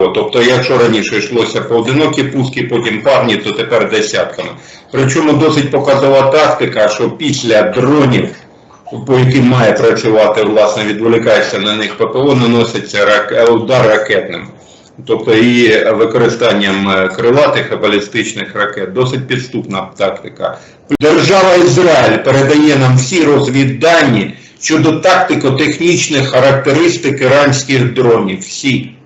Тобто, якщо раніше йшлося поодинокі пуски, потім парні, то тепер десятками. Причому досить показова тактика, що після дронів, по яким має працювати, власне, відволікається на них ППО, наноситься рак... е, удар ракетним. Тобто і використанням е, крилатих і балістичних ракет досить підступна тактика. Держава Ізраїль передає нам всі розвіддані щодо тактико-технічних характеристик іранських дронів. Всі.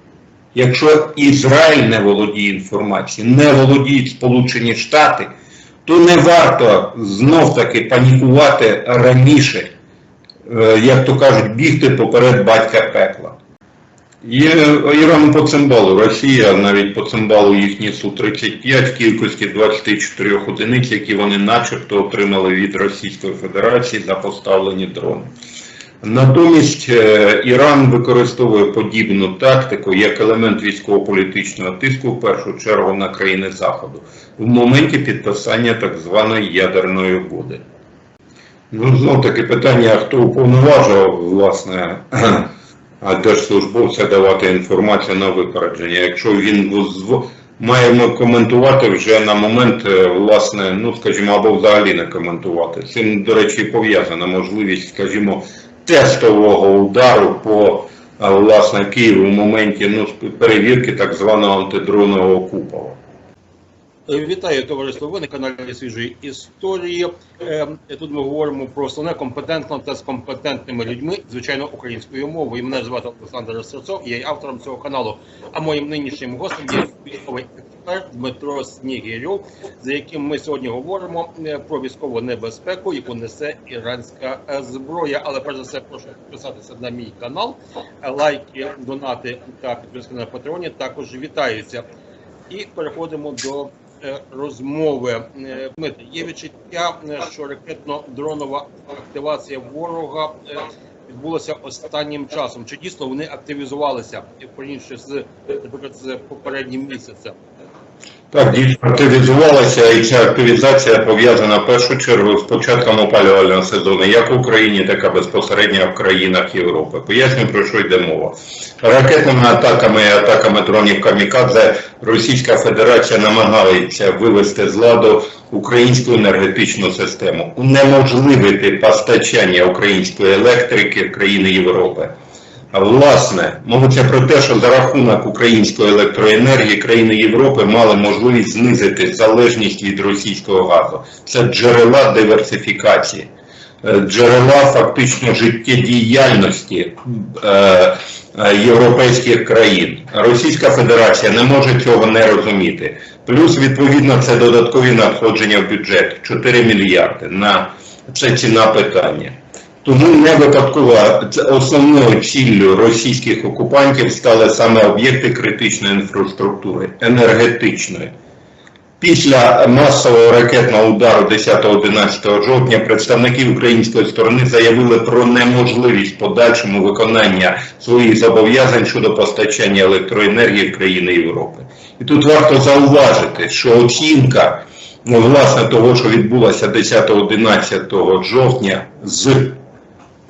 Якщо Ізраїль не володіє інформацією, не володіють Сполучені Штати, то не варто знов таки панікувати раніше, е, як то кажуть, бігти поперед батька пекла. Є Іран по цимбалу, Росія навіть по цимбалу їхні Су-35 в кількості 24 одиниць, які вони начебто отримали від Російської Федерації за поставлені дрони. Натомість е, Іран використовує подібну тактику як елемент військово-політичного тиску в першу чергу на країни Заходу в моменті підписання так званої ядерної угоди. Ну, знов таки питання, хто уповноважував, власне, держслужбовця давати інформацію на випередження. Якщо він маємо коментувати вже на момент, е, власне, ну скажімо, або взагалі не коментувати. Цим, до речі, пов'язана можливість, скажімо, тестового удару по власне Києву в моменті ну, перевірки так званого антидронового купола. Вітаю товариство. Ви на каналі свіжої історії. Е, Тут ми говоримо про основне компетентно та з компетентними людьми, звичайно, українською мовою. Мене звати Олександр Серцов, я є автором цього каналу. А моїм нинішнім гостем є військовий експерт Дмитро Снігірьов, за яким ми сьогодні говоримо е, про військову небезпеку, яку несе іранська е, зброя. Але перш за все, прошу підписатися на мій канал. Е, Лайки, донати та підписки на патреоні також вітаються. І переходимо до е, розмови. Е, Дмитрий, є відчуття, е, що ракетно-дронова активація ворога е, відбулася останнім часом. Чи дійсно вони активізувалися порівнюючи з наприклад з попереднім місяцем? Так, дійсно активізувалася, і ця активізація пов'язана в першу чергу з початком опалювального сезону, як в Україні, так і безпосередньо в країнах Європи. Поясню, про що йде мова. Ракетними атаками і атаками дронів Камікадзе Російська Федерація намагається вивести з ладу українську енергетичну систему, унеможливити постачання української електрики в країни Європи. Власне, мовиться про те, що за рахунок української електроенергії країни Європи мали можливість знизити залежність від російського газу. Це джерела диверсифікації, е, джерела фактично життєдіяльності е, е, європейських країн. Російська Федерація не може цього не розуміти. Плюс, відповідно, це додаткові надходження в бюджет 4 мільярди на це ціна питання. Тому не випадково основною ціллю російських окупантів стали саме об'єкти критичної інфраструктури, енергетичної. Після масового ракетного удару 10-11 жовтня представники української сторони заявили про неможливість подальшому виконання своїх зобов'язань щодо постачання електроенергії в країни Європи. І тут варто зауважити, що оцінка ну, власне того, що відбулося 10-11 жовтня з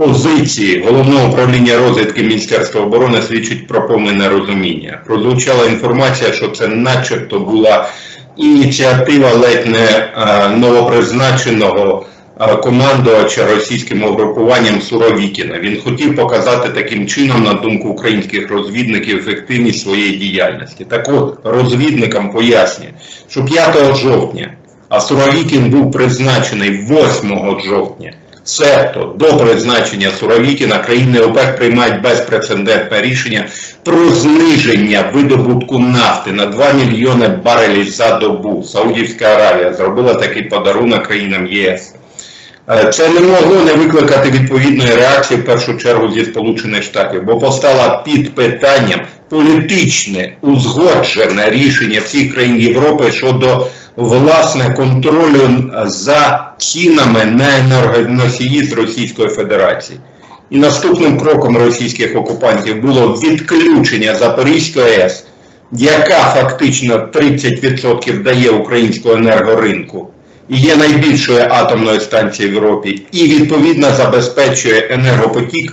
позиції головного управління розвідки Міністерства оборони свідчить про повне нерозуміння. Прозвучала інформація, що це начебто була ініціатива ледь не е, новопризначеного е, командувача російським угрупуванням Суровікіна. Він хотів показати таким чином, на думку українських розвідників, ефективність своєї діяльності. Так от, розвідникам пояснює, що 5 жовтня, а Суровікін був призначений 8 жовтня. Себто до призначення Суровікіна країни ОПЕК приймають безпрецедентне рішення про зниження видобутку нафти на 2 мільйони барелів за добу. Саудівська Аравія зробила такий подарунок країнам ЄС. Е, Це не могло не викликати відповідної реакції в першу чергу зі Сполучених Штатів, бо постала під питанням політичне узгоджене рішення всіх країн Європи щодо власне контролю за цінами на енергоносії з Російської Федерації. І наступним кроком російських окупантів було відключення Запорізької АЕС, яка фактично 30% дає українського енергоринку. Є найбільшою атомною станцією в Європі, і відповідно забезпечує енергопотік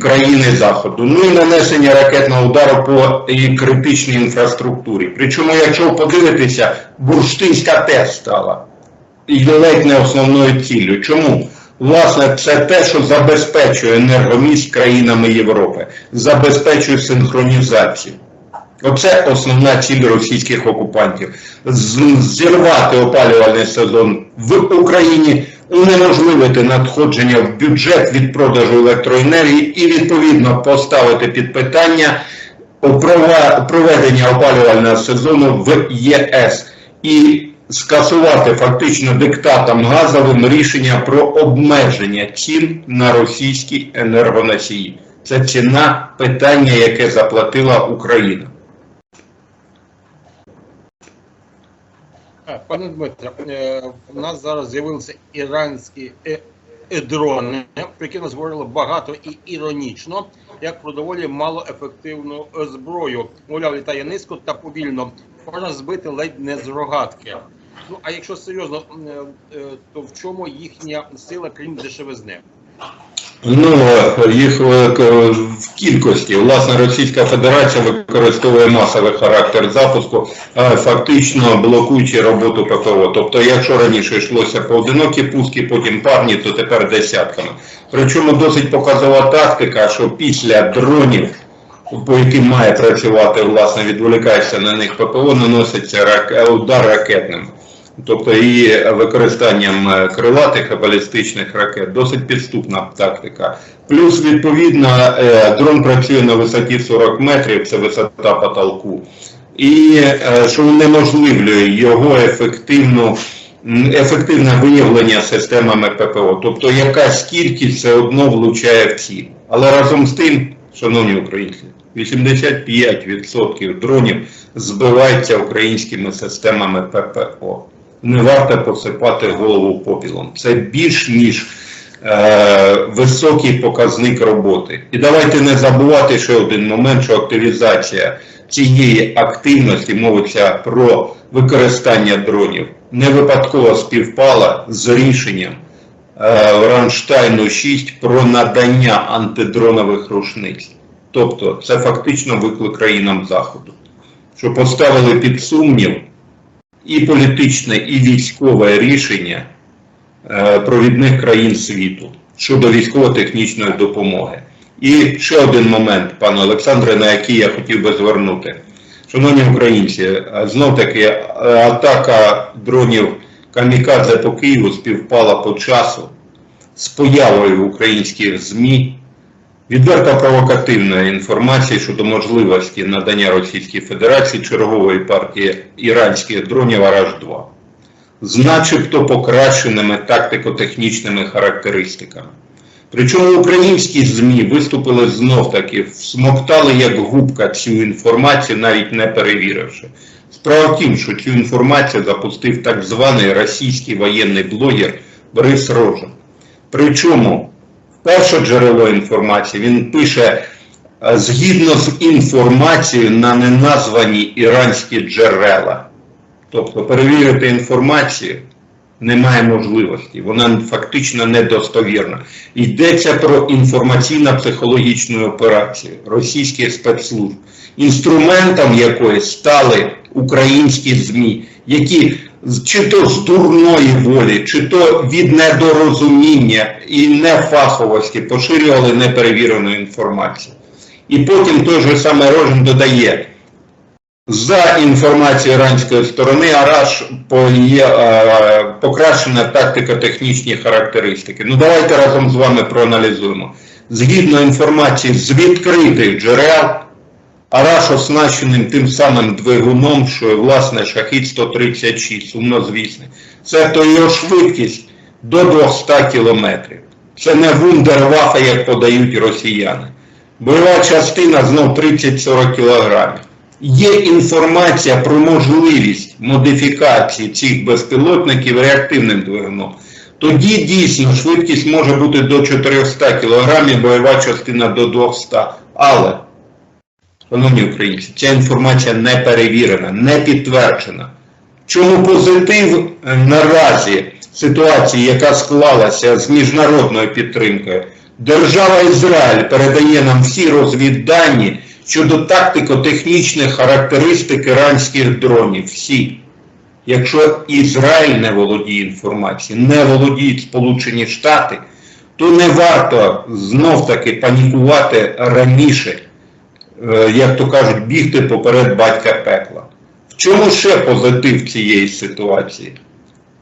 країни Заходу. Ну і нанесення ракетного удару по критичній інфраструктурі. Причому, якщо подивитися, бурштинська ТЕС стала ледь не основною ціллю. Чому? Власне, це те, що забезпечує енергоміст країнами Європи, забезпечує синхронізацію. Оце основна ціль російських окупантів. Зірвати опалювальний сезон в Україні, унеможливити надходження в бюджет від продажу електроенергії і відповідно поставити під питання проведення опалювального сезону в ЄС і скасувати фактично диктатом газовим рішення про обмеження цін на російські енергоносії. Це ціна питання, яке заплатила Україна. Пане Дмитре, е, в нас зараз з'явилися іранські е, е, дрони, про які нас говорили багато і іронічно, як про доволі малоефективну е, зброю. Мовляв, літає низько та повільно, можна збити ледь не з рогатки. Ну а якщо серйозно, е, е, то в чому їхня сила, крім дешевизни? Ну, їх е, в кількості. Власне, Російська Федерація використовує масовий характер запуску, е, фактично блокуючи роботу ППО. Тобто, якщо раніше йшлося поодинокі пуски, потім парні, то тепер десятками. Причому досить показова тактика, що після дронів, по яким має працювати, власне, відволікається на них ППО, наноситься е, удар ракетним. Тобто і використанням е, крилатих балістичних ракет досить підступна тактика. Плюс, відповідно, е, дрон працює на висоті 40 метрів, це висота потолку, і е, що унеможливлює його ефективну, ефективне виявлення системами ППО. Тобто якась кількість все одно влучає в ціль. Але разом з тим, шановні українці, 85% дронів збиваються українськими системами ППО. Не варто посипати голову попілом. Це більш ніж е, високий показник роботи. І давайте не забувати ще один момент, що активізація цієї активності мовиться про використання дронів не випадково співпала з рішенням е, Рамштайну 6 про надання антидронових рушниць. Тобто це фактично виклик країнам Заходу, що поставили під сумнів і політичне, і військове рішення е, провідних країн світу щодо військово-технічної допомоги. І ще один момент, пане Олександре, на який я хотів би звернути. Шановні українці, е, знов таки е, атака дронів Камікадзе по Києву співпала по часу з появою українських ЗМІ відверто провокативної інформації щодо можливості надання Російській Федерації чергової партії іранських дронів Араш-2 з начебто покращеними тактико-технічними характеристиками. Причому українські ЗМІ виступили знов таки, всмоктали як губка цю інформацію, навіть не перевіривши. Справа в тім, що цю інформацію запустив так званий російський воєнний блогер Борис Рожен. Причому перше джерело інформації він пише е, згідно з інформацією на неназвані іранські джерела. Тобто перевірити інформацію немає можливості, вона фактично недостовірна. Йдеться про інформаційно-психологічну операцію російських спецслужб, інструментом якої стали українські ЗМІ, які чи то з дурної волі, чи то від недорозуміння і нефаховості поширювали неперевірену інформацію. І потім той же саме Рожен додає, за інформацією іранської сторони, Араш є е, покращена тактико-технічні характеристики. Ну давайте разом з вами проаналізуємо. Згідно інформації з відкритих джерел, Араш оснащеним тим самим двигуном, що і власне шахід 136, сумнозвісний. Це то його швидкість до 200 кілометрів. Це не вундервафа, як подають росіяни. Бойова частина знов 30-40 кілограмів. Є інформація про можливість модифікації цих безпілотників реактивним двигуном. Тоді дійсно швидкість може бути до 400 кг, бойова частина до 200. Але, шановні українці, ця інформація не перевірена, не підтверджена. Чому позитив е, наразі ситуації, яка склалася з міжнародною підтримкою? Держава Ізраїль передає нам всі розвіддані щодо тактико-технічних характеристик іранських дронів. Всі. Якщо Ізраїль не володіє інформацією, не володіють Сполучені Штати, то не варто знов таки панікувати раніше, як то кажуть, бігти поперед батька пекла. В чому ще позитив цієї ситуації?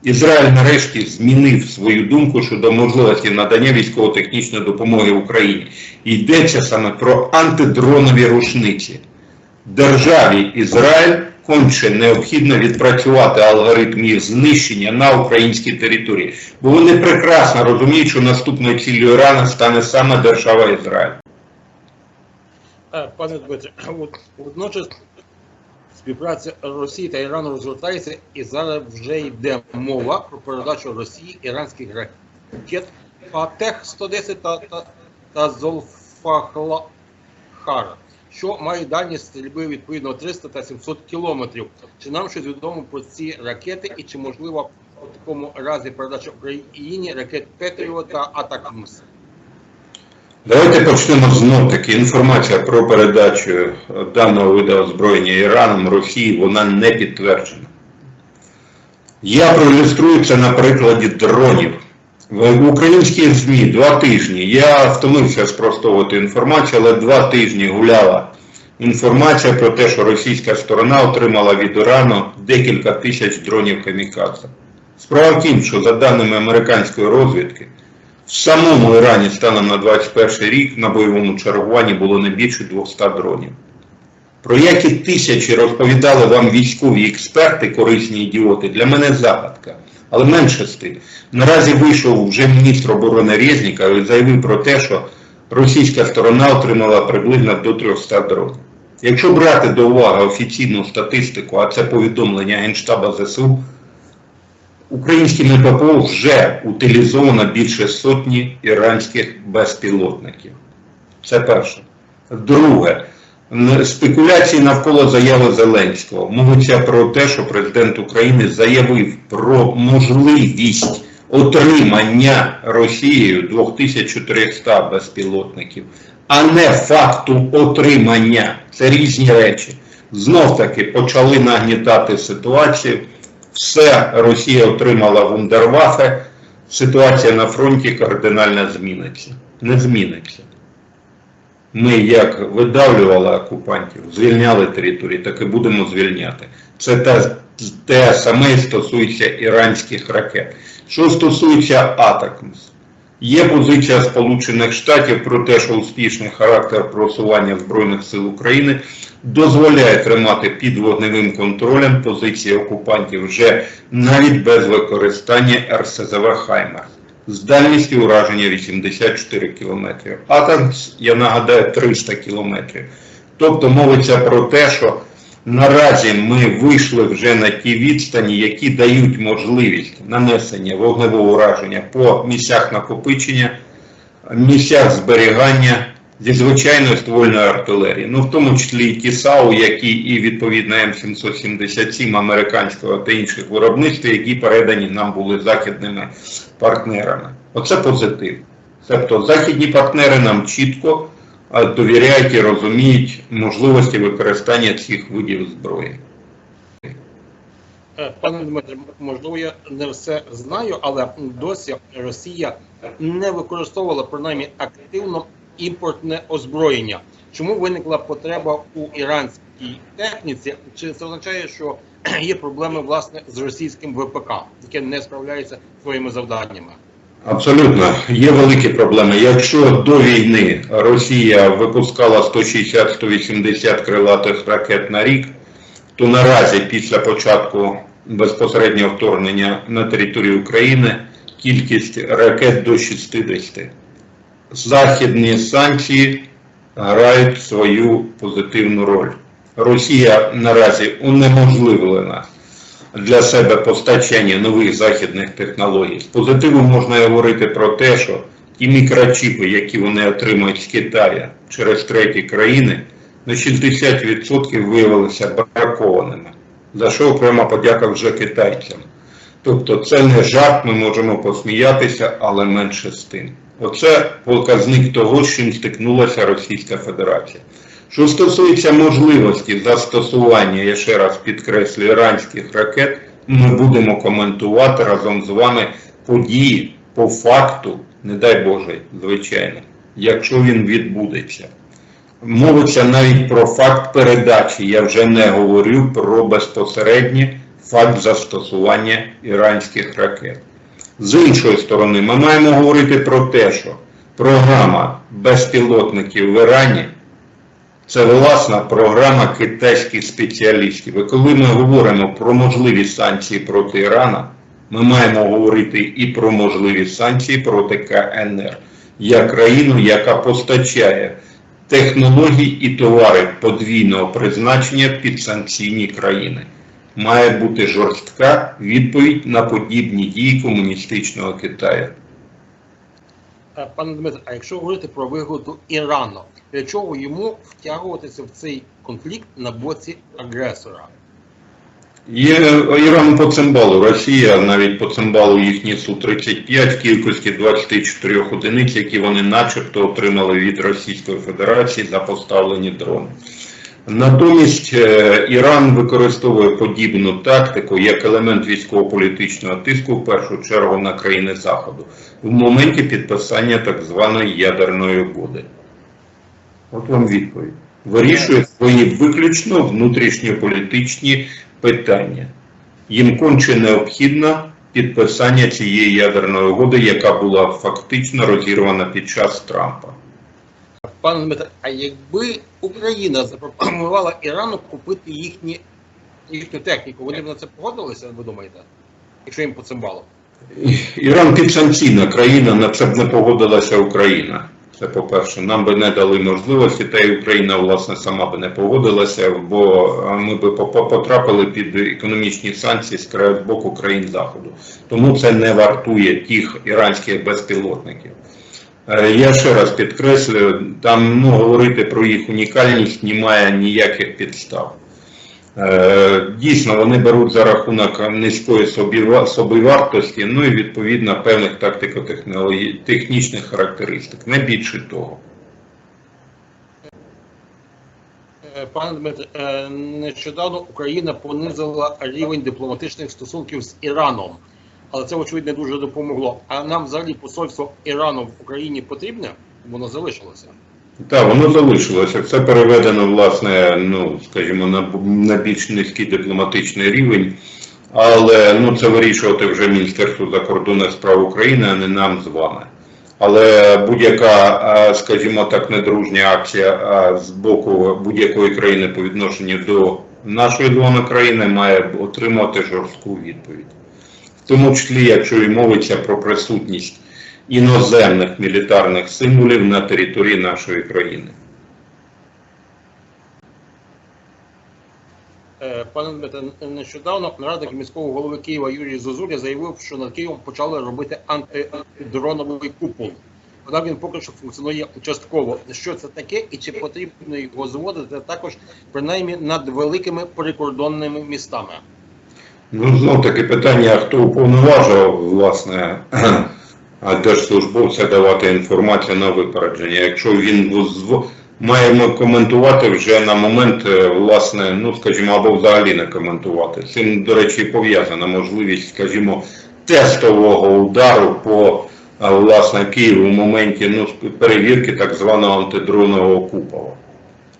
Ізраїль нарешті змінив свою думку щодо можливості надання військово-технічної допомоги Україні. Йдеться саме про антидронові рушниці. Державі Ізраїль конче необхідно відпрацювати алгоритм їх знищення на українській території, бо вони прекрасно розуміють, що наступною ціллю Ірана стане саме держава Ізраїль. Е, Пане Дмитре, водночас співпраця Росії та Ірану розгортається, і зараз вже йде мова про передачу Росії іранських ракет АТЕХ-110 та, та, та Золфахара, що мають дальність стрільби відповідно 300 та 700 кілометрів. Чи нам щось відомо про ці ракети і чи можливо у такому разі передача Україні ракет Петріо та Атакамс? Давайте почнемо знов таки. Інформація про передачу даного виду озброєння Іраном Росії вона не підтверджена. Я проілюструю це на прикладі дронів. В українських ЗМІ два тижні. Я втомився спростовувати інформацію, але два тижні гуляла інформація про те, що російська сторона отримала від Ірану декілька тисяч дронів камікадзе. Справа в тім, що за даними американської розвідки, в самому Ірані станом на 21 рік на бойовому чергуванні було не більше 200 дронів. Про які тисячі розповідали вам військові експерти, корисні ідіоти, для мене загадка. Але менше з тим. Наразі вийшов вже міністр оборони Резніков і заявив про те, що російська сторона отримала приблизно до 300 дронів. Якщо брати до уваги офіційну статистику, а це повідомлення Генштаба ЗСУ, українськими ППО вже утилізовано більше сотні іранських безпілотників. Це перше. Друге, спекуляції навколо заяви Зеленського. Мовиться про те, що президент України заявив про можливість отримання Росією 2400 безпілотників, а не факту отримання. Це різні речі. Знов таки почали нагнітати ситуацію. Все Росія отримала вундервафе, ситуація на фронті кардинально зміниться. Не зміниться. Ми як видавлювали окупантів, звільняли території, так і будемо звільняти. Це те, те саме стосується іранських ракет. Що стосується Атакмс, є позиція Сполучених Штатів про те, що успішний характер просування Збройних сил України дозволяє тримати під вогневим контролем позиції окупантів вже навіть без використання РСЗВ Хаймер з дальністю ураження 84 км. Атакмс, я нагадаю, 300 км. Тобто мовиться про те, що наразі ми вийшли вже на ті відстані, які дають можливість нанесення вогневого ураження по місцях накопичення, місцях зберігання зі звичайної ствольної артилерії, ну в тому числі і ті САУ, які і відповідно М777 американського та інших виробництв, які передані нам були західними партнерами. Оце позитив. Тобто західні партнери нам чітко довіряють і розуміють можливості використання цих видів зброї. Е, Пане Дмитре, можливо, я не все знаю, але досі Росія не використовувала принаймні активно імпортне озброєння. Чому виникла потреба у іранській техніці? Чи це означає, що є проблеми власне з російським ВПК, яке не справляється своїми завданнями? Абсолютно, є великі проблеми. Якщо до війни Росія випускала 160-180 крилатих ракет на рік, то наразі після початку безпосереднього вторгнення на територію України кількість ракет до 60. Західні санкції грають свою позитивну роль. Росія наразі унеможливлена для себе постачання нових західних технологій. З позитиву можна говорити про те, що ті мікрочіпи, які вони отримують з Китаю через треті країни, на 60% виявилися бракованими. за що окрема подяка вже китайцям. Тобто це не жарт, ми можемо посміятися, але менше з тим. Оце показник того, з чим стикнулася Російська Федерація. Що стосується можливості застосування, я ще раз підкреслю, іранських ракет, ми будемо коментувати разом з вами події по факту, не дай Боже, звичайно, якщо він відбудеться. Мовиться навіть про факт передачі. Я вже не говорю про безпосередній факт застосування іранських ракет. З іншої сторони, ми маємо говорити про те, що програма безпілотників в Ірані це власна програма китайських спеціалістів. І коли ми говоримо про можливі санкції проти Ірана, ми маємо говорити і про можливі санкції проти КНР, як країну, яка постачає технології і товари подвійного призначення під санкційні країни. Має бути жорстка відповідь на подібні дії комуністичного Китаю. Е, Пане Дмитре, а якщо говорити про вигоду Ірану, для чого йому втягуватися в цей конфлікт на боці агресора? Є Іран по цимбалу. Росія навіть по цимбалу їхні Су-35 в кількості 24 одиниць, які вони начебто отримали від Російської Федерації за поставлені дрони. Натомість е, Іран використовує подібну тактику як елемент військово-політичного тиску в першу чергу на країни Заходу в моменті підписання так званої ядерної угоди. От вам відповідь. Вирішує свої виключно внутрішньополітичні питання. Їм конче необхідно підписання цієї ядерної угоди, яка була фактично розірвана під час Трампа. Пане Дмитре, а якби Україна запропонувала Ірану купити їхні, їхню техніку, вони б на це погодилися, ви думаєте? Якщо їм по цимбалу? Іран підсанкційна країна, на це б не погодилася Україна. Це по-перше, нам би не дали можливості, та й Україна, власне, сама би не погодилася, бо ми би потрапили під економічні санкції з боку країн Заходу. Тому це не вартує тих іранських безпілотників. Е, Я ще раз підкреслюю, там ну, говорити про їх унікальність немає ніяких підстав. Е, Дійсно, вони беруть за рахунок низької собівартості, ну і відповідно певних тактико-технічних характеристик, не більше того. Е, Пане Дмитре, нещодавно Україна понизила рівень дипломатичних стосунків з Іраном, але це, очевидно, дуже допомогло. А нам взагалі посольство Ірану в Україні потрібне? Воно залишилося. Так, воно залишилося. Це переведено, власне, ну, скажімо, на, на більш низький дипломатичний рівень. Але ну, це вирішувати вже Міністерство закордонних справ України, а не нам з вами. Але будь-яка, скажімо так, недружня акція з боку будь-якої країни по відношенню до нашої з країни має отримати жорстку відповідь. Тому числі, якщо і мовиться про присутність іноземних мілітарних символів на території нашої країни. Е, Пане Дмитре, нещодавно радник міського голови Києва Юрій Зозуля заявив, що над Києвом почали робити антидроновий купол. Однак він поки що функціонує частково. Що це таке і чи потрібно його зводити також принаймні над великими прикордонними містами? Ну, знов таки питання, хто уповноважував, власне, держслужбовця давати інформацію на випередження. Якщо він маємо коментувати вже на момент, е, власне, ну скажімо, або взагалі не коментувати. Цим, до речі, пов'язана можливість, скажімо, тестового удару по а, власне Києву в моменті ну, перевірки так званого антидронового купола.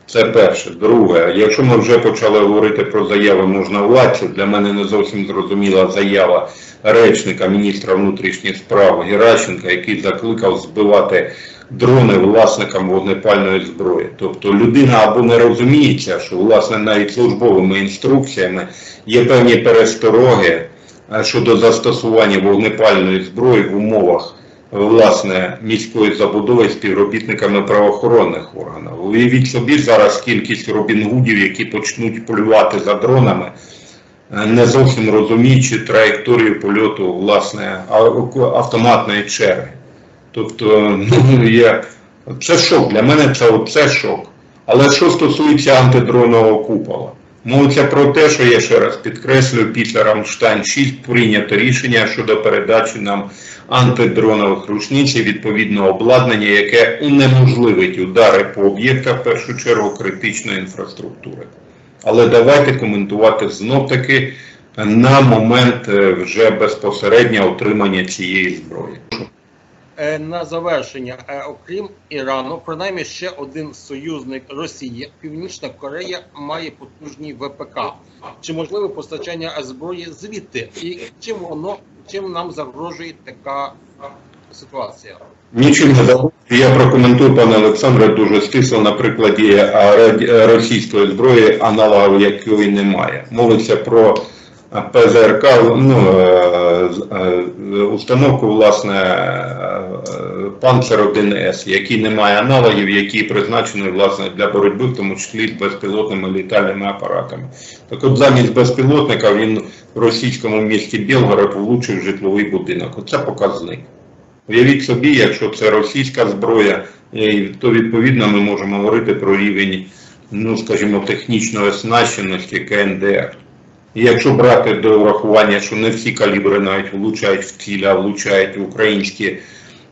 Це перше. Друге, якщо ми вже почали говорити про заяви можновладців, для мене не зовсім зрозуміла заява речника міністра внутрішніх справ Геращенка, який закликав збивати дрони власникам вогнепальної зброї. Тобто людина або не розуміється, що власне навіть службовими інструкціями є певні перестороги е, щодо застосування вогнепальної зброї в умовах власне міської забудови співробітниками правоохоронних органів. Уявіть собі зараз кількість робінгудів, які почнуть полювати за дронами, е, не зовсім розуміючи траєкторію польоту власне автоматної черги. Тобто, ну, є, це шок. Для мене це, це шок. Але що стосується антидронового купола, Мовиться про те, що я ще раз підкреслюю, після Рамштайн 6 прийнято рішення щодо передачі нам антидронових рушниць і відповідного обладнання, яке унеможливить удари по об'єктах, в першу чергу, критичної інфраструктури. Але давайте коментувати знов таки на момент е, вже безпосередньо отримання цієї зброї. Е, На завершення, е, окрім Ірану, принаймні ще один союзник Росії, Північна Корея, має потужні ВПК. Чи можливе постачання зброї звідти? І чим воно чим нам загрожує така ситуація? Нічим не дало. Я прокоментую, пане Олександре, дуже стисло на прикладі раді- російської зброї, аналогів якої немає. Мовиться про ПЗРК, ну, е, е, установку, власне, е, Панцер 1С, який не має аналогів, який призначений, власне, для боротьби, в тому числі з безпілотними літальними апаратами. Так от замість безпілотника він в російському місті Білгород влучив житловий будинок. Оце показник. Уявіть собі, якщо це російська зброя, то відповідно ми можемо говорити про рівень, ну скажімо, технічної оснащеності КНДР. І якщо брати до врахування, що не всі калібри навіть влучають в ціль, а влучають в українські,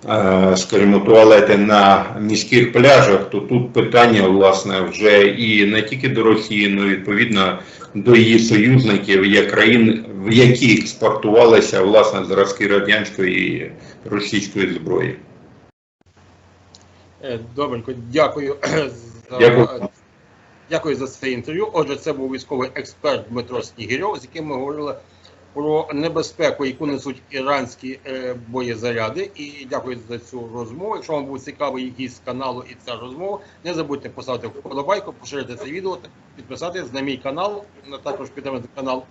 е, скажімо, туалети на міських пляжах, то тут питання, власне, вже і не тільки до Росії, але відповідно до її союзників, є країн, в які експортувалися власне зразки радянської і російської зброї. Е, Добренько, дякую за Дякую. Дякую за це інтерв'ю. Отже, це був військовий експерт Дмитро Снігирьов, з яким ми говорили про небезпеку, яку несуть іранські е, боєзаряди. І дякую за цю розмову. Якщо вам був цікавий якийсь каналу і ця розмова, не забудьте поставити вподобайку, поширити це відео, підписатись на мій канал, на також підтримати канал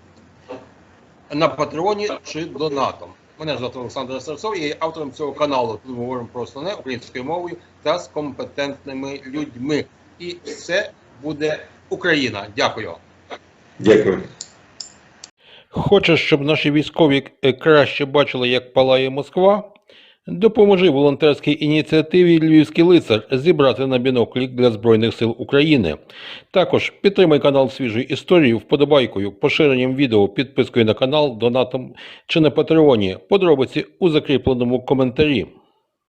на Патреоні чи донатом. Мене звати Олександр Серцов, я є автором цього каналу. Тут ми говоримо про основне українською мовою та з компетентними людьми. І все буде Україна. Дякую. Дякую. Хочеш, щоб наші військові е, краще бачили, як палає Москва? Допоможи волонтерській ініціативі Львівський лицар зібрати на біноклік для Збройних сил України. Також підтримай канал свіжої історії вподобайкою, поширенням відео, підпискою на канал, донатом чи на Патреоні. Подробиці у закріпленому коментарі.